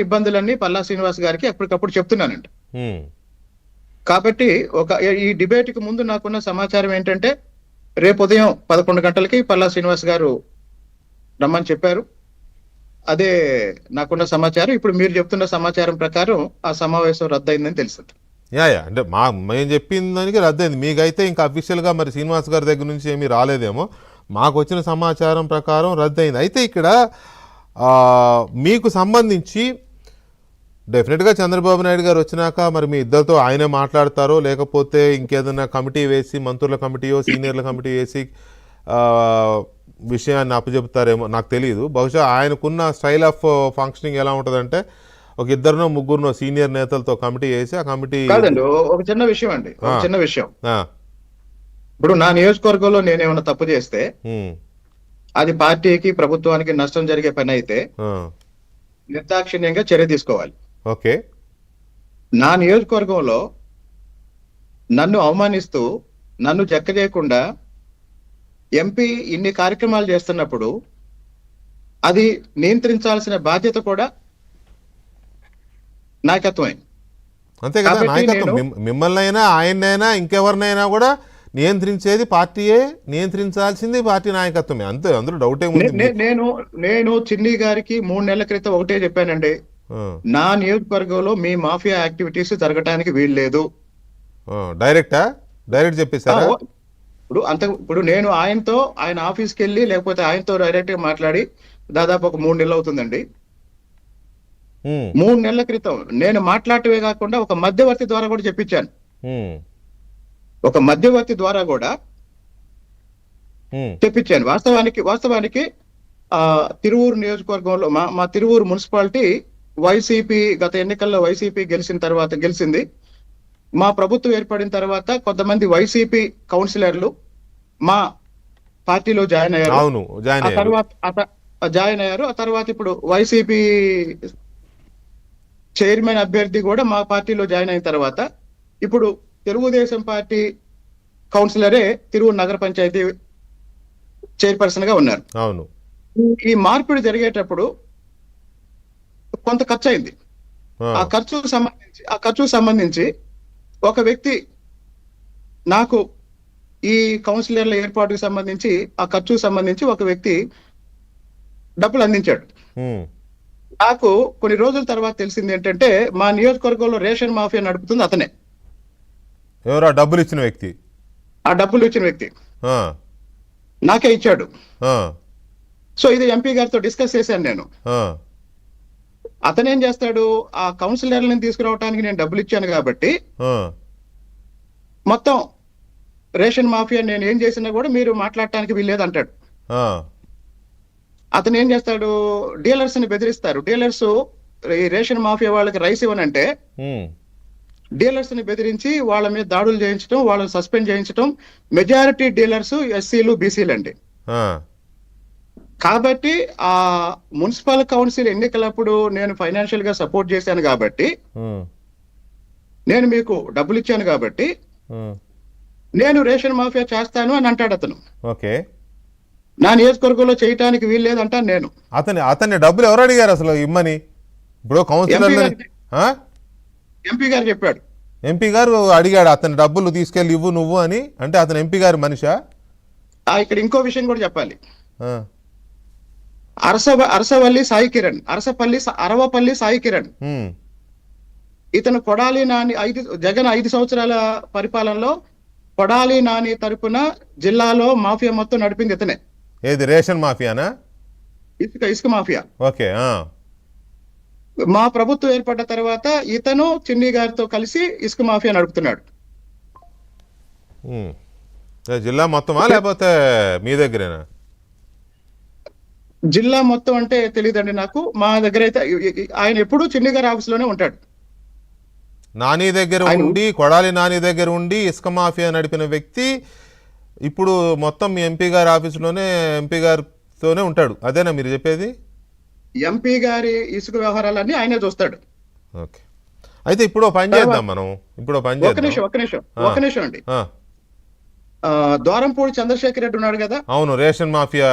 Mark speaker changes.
Speaker 1: ఇలాంటి ఇబ్బందులన్నీ పల్లా శ్రీనివాస్ గారికి ఎప్పటికప్పుడు చెప్తున్నానండి.
Speaker 2: ఉమ్,
Speaker 1: కాబట్టి ఒక ఈ డిబేట్కి ముందు నాకున్న సమాచారం ఏంటంటే రేపు ఉదయం పదకొండు గంటలకి పల్లా శ్రీనివాస్ గారు రమ్మని చెప్పారు. అదే నాకున్న సమాచారం. ఇప్పుడు మీరు చెప్తున్న సమాచారం ప్రకారం ఆ సమావేశం రద్దయిందని తెలిసింది
Speaker 2: యా యా. అంటే మా మేము చెప్పిన దానికి రద్దయింది. మీకైతే ఇంకా అఫీషియల్గా మరి శ్రీనివాస్ గారి దగ్గర నుంచి ఏమీ రాలేదేమో. మాకు వచ్చిన సమాచారం ప్రకారం రద్దయింది. అయితే ఇక్కడ ఆ, మీకు సంబంధించి డెఫినెట్గా చంద్రబాబు నాయుడు గారు వచ్చినాక మరి మీ ఇద్దరితో ఆయనే మాట్లాడతారో లేకపోతే ఇంకేదైనా కమిటీ వేసి మంత్రుల కమిటీయో సీనియర్ల కమిటీ వేసి ఆ, విషయాన్ని అప్పచెప్తారేమో నాకు తెలియదు బహుశా ఆయనకున్న స్టైల్ ఆఫ్ ఫంక్షనింగ్ ఎలా ఉంటుందంటే ఒక ఇద్దరినో ముగ్గురునో సీనియర్ నేతలతో కమిటీ వేసి ఆ కమిటీ
Speaker 1: ఒక చిన్న విషయం అండి. చిన్న విషయం. ఇప్పుడు నా నియోజకవర్గంలో నేనేమైనా తప్పు చేస్తే అది పార్టీకి ప్రభుత్వానికి నష్టం జరిగే పని అయితే నిర్దాక్షిణ్యంగా చర్య తీసుకోవాలి.
Speaker 2: ఓకే.
Speaker 1: నా నియోజకవర్గంలో నన్ను అవమానిస్తూ నన్ను జక్క చేయకుండా ఎంపీ ఇన్ని కార్యక్రమాలు చేస్తున్నప్పుడు అది నియంత్రించాల్సిన బాధ్యత కూడా నాయకత్వమే.
Speaker 2: అంతే కదా నాయకత్వం.
Speaker 1: నేను-
Speaker 2: మిమ్- మిమ్మల్ని అయినా ఆయన్నైనా ఇంకెవరినైనా కూడా నియంత్రించేది పార్టీయే నియంత్రించాల్సింది పార్టీ నాయకత్వమే. అంతే అందులో డౌట్
Speaker 1: నేను నేను చిన్ని గారికి మూడు నెలల క్రితం ఒకటే చెప్పానండి. నా నియోజకవర్గంలో మీ మాఫియా యాక్టివిటీస్ జరగటానికి వీల్లేదు.
Speaker 2: డైరెక్టా? డైరెక్ట్ చెప్పేశారా?
Speaker 1: ఆ, ఇప్పుడు అంత ఇప్పుడు నేను ఆయనతో ఆయన ఆఫీస్కి వెళ్ళి లేకపోతే ఆయనతో డైరెక్ట్గా మాట్లాడి దాదాపు ఒక మూడు నెలలు అవుతుందండి.
Speaker 2: ఉమ్,
Speaker 1: మూడు నెలల క్రితం నేను మాట్లాడటమే కాకుండా ఒక మధ్యవర్తి ద్వారా కూడా చెప్పించాను.
Speaker 2: ఉమ్,
Speaker 1: ఒక మధ్యవర్తి ద్వారా కూడా
Speaker 2: ఉమ్,
Speaker 1: తెప్పించాను వాస్తవానికి వాస్తవానికి ఆ తిరువూరు నియోజకవర్గంలో మా మా తిరువూరు మున్సిపాలిటీ వైసీపీ గత ఎన్నికల్లో వైసీపీ గెలిచిన తర్వాత గెలిచింది. మా ప్రభుత్వం ఏర్పడిన తర్వాత కొంతమంది వైసీపీ కౌన్సిలర్లు మా పార్టీలో జాయిన్ అయ్యారు.
Speaker 2: అవును జాయిన్
Speaker 1: ఆ
Speaker 2: అయ్యారు.
Speaker 1: తర్వాత జాయిన్ అయ్యారు. ఆ తర్వాత ఇప్పుడు వైసీపీ చైర్మన్ అభ్యర్థి కూడా మా పార్టీలో జాయిన్ అయిన తర్వాత ఇప్పుడు తెలుగుదేశం పార్టీ కౌన్సిలరే తిరువురు నగర పంచాయతీ చైర్పర్సన్గా ఉన్నారు.
Speaker 2: అవును.
Speaker 1: ఈ మార్పిడి జరిగేటప్పుడు కొంత ఖర్చు అయింది
Speaker 2: ఆ,
Speaker 1: ఖర్చుకు సంబంధించి ఆ ఖర్చుకు సంబంధించి ఒక వ్యక్తి నాకు ఈ కౌన్సిలర్ల ఏర్పాటుకు సంబంధించి ఆ ఖర్చుకు సంబంధించి ఒక వ్యక్తి డబ్బులు అందించాడు. నాకు కొన్ని రోజుల తర్వాత తెలిసింది ఏంటంటే మా నియోజకవర్గంలో రేషన్ మాఫియా నడుపుతుంది అతనే.
Speaker 2: ఎవరా డబ్బులు ఇచ్చిన వ్యక్తి?
Speaker 1: ఆ డబ్బులు ఇచ్చిన వ్యక్తి. నాకే ఇచ్చాడు. సో ఇది ఎంపీ గారితో డిస్కస్ చేశాను నేను. అతను ఏం చేస్తాడు? ఆ కౌన్సిలర్లను తీసుకురావడానికి నేను డబ్బులు ఇచ్చాను కాబట్టి మొత్తం రేషన్ మాఫియా నేను ఏం చేసినా కూడా మీరు మాట్లాడటానికి వీల్లేదు అంటాడు. అతను ఏం చేస్తాడు? డీలర్స్ని బెదిరిస్తారు. డీలర్స్ ఈ రేషన్ మాఫియా వాళ్ళకి రైస్ ఇవ్వనంటే డీలర్స్ని బెదిరించి వాళ్ళ మీద దాడులు చేయించడం వాళ్ళని సస్పెండ్ చేయించడం మెజారిటీ డీలర్స్ ఎస్సీలు బీసీలు అండి కాబట్టి ఆ మున్సిపల్ కౌన్సిల్ ఎన్నికలప్పుడు నేను ఫైనాన్షియల్గా సపోర్ట్ చేశాను కాబట్టి నేను మీకు డబ్బులు ఇచ్చాను కాబట్టి నేను రేషన్ మాఫియా చేస్తాను అని అంటాడు అతను.
Speaker 2: ఓకే.
Speaker 1: నా నియోజకవర్గంలో చేయటానికి వీల్లేదు అంటాను నేను.
Speaker 2: అతని అతన్ని డబ్బులు ఎవరు అడిగారు అసలు ఇమ్మని? ఇప్పుడు కౌన్సిలర్
Speaker 1: ఎంపీ గారు చెప్పాడు.
Speaker 2: ఎంపీ గారు అడిగాడు అతని డబ్బులు తీసుకెళ్ళి ఇవ్వు నువ్వు అని. అంటే అతను ఎంపీ గారి మనిషా?
Speaker 1: ఇక్కడ ఇంకో విషయం కూడా చెప్పాలి. అరస అరసవల్లి సాయి కిరణ్ అరసపల్లి అరవపల్లి సాయి కిరణ్. ఇతను కొడాలి నాని ఐదు జగన్ ఐదు సంవత్సరాల పరిపాలనలో కొడాలి నాని తరపున జిల్లాలో మాఫియా మొత్తం నడిపింది ఇతనే.
Speaker 2: ఏది రేషన్ మాఫియానా?
Speaker 1: ఇసుక ఇసుక మాఫియా.
Speaker 2: ఓకే ఆ,
Speaker 1: మా ప్రభుత్వం ఏర్పడ్డ తర్వాత ఇతను చిన్ని గారితో కలిసి ఇసుక మాఫియా నడుపుతున్నాడు.
Speaker 2: జిల్లా మొత్తమా లేకపోతే మీ దగ్గరేనా?
Speaker 1: జిల్లా మొత్తం అంటే తెలియదండి నాకు. మా దగ్గర అయితే ఆయన ఎప్పుడూ చిన్ని గారి ఆఫీస్లోనే ఉంటాడు.
Speaker 2: నాని దగ్గర ఉండి కొడాలి నాని దగ్గర ఉండి ఇసుక మాఫియా నడిపిన వ్యక్తి ఇప్పుడు మొత్తం ఎంపీ గారి ఆఫీసులోనే ఎంపీ గారితోనే ఉంటాడు. అదేనా మీరు చెప్పేది?
Speaker 1: ఎంపీ గారి ఇసుక వ్యవహారాలన్నీ ఆయనే చూస్తాడు.
Speaker 2: ఓకే. అయితే ఇప్పుడు పని చేద్దాం మనం. ఇప్పుడు పని
Speaker 1: నిమిషం
Speaker 2: చేద్దాం.
Speaker 1: ఒక్క నిమిషం
Speaker 2: ఆ.
Speaker 1: ఒక్క నిమిషం అండి. ద్వారంపూడి చంద్రశేఖర్ రెడ్డి ఉన్నాడు కదా?
Speaker 2: అవును రేషన్ మాఫియా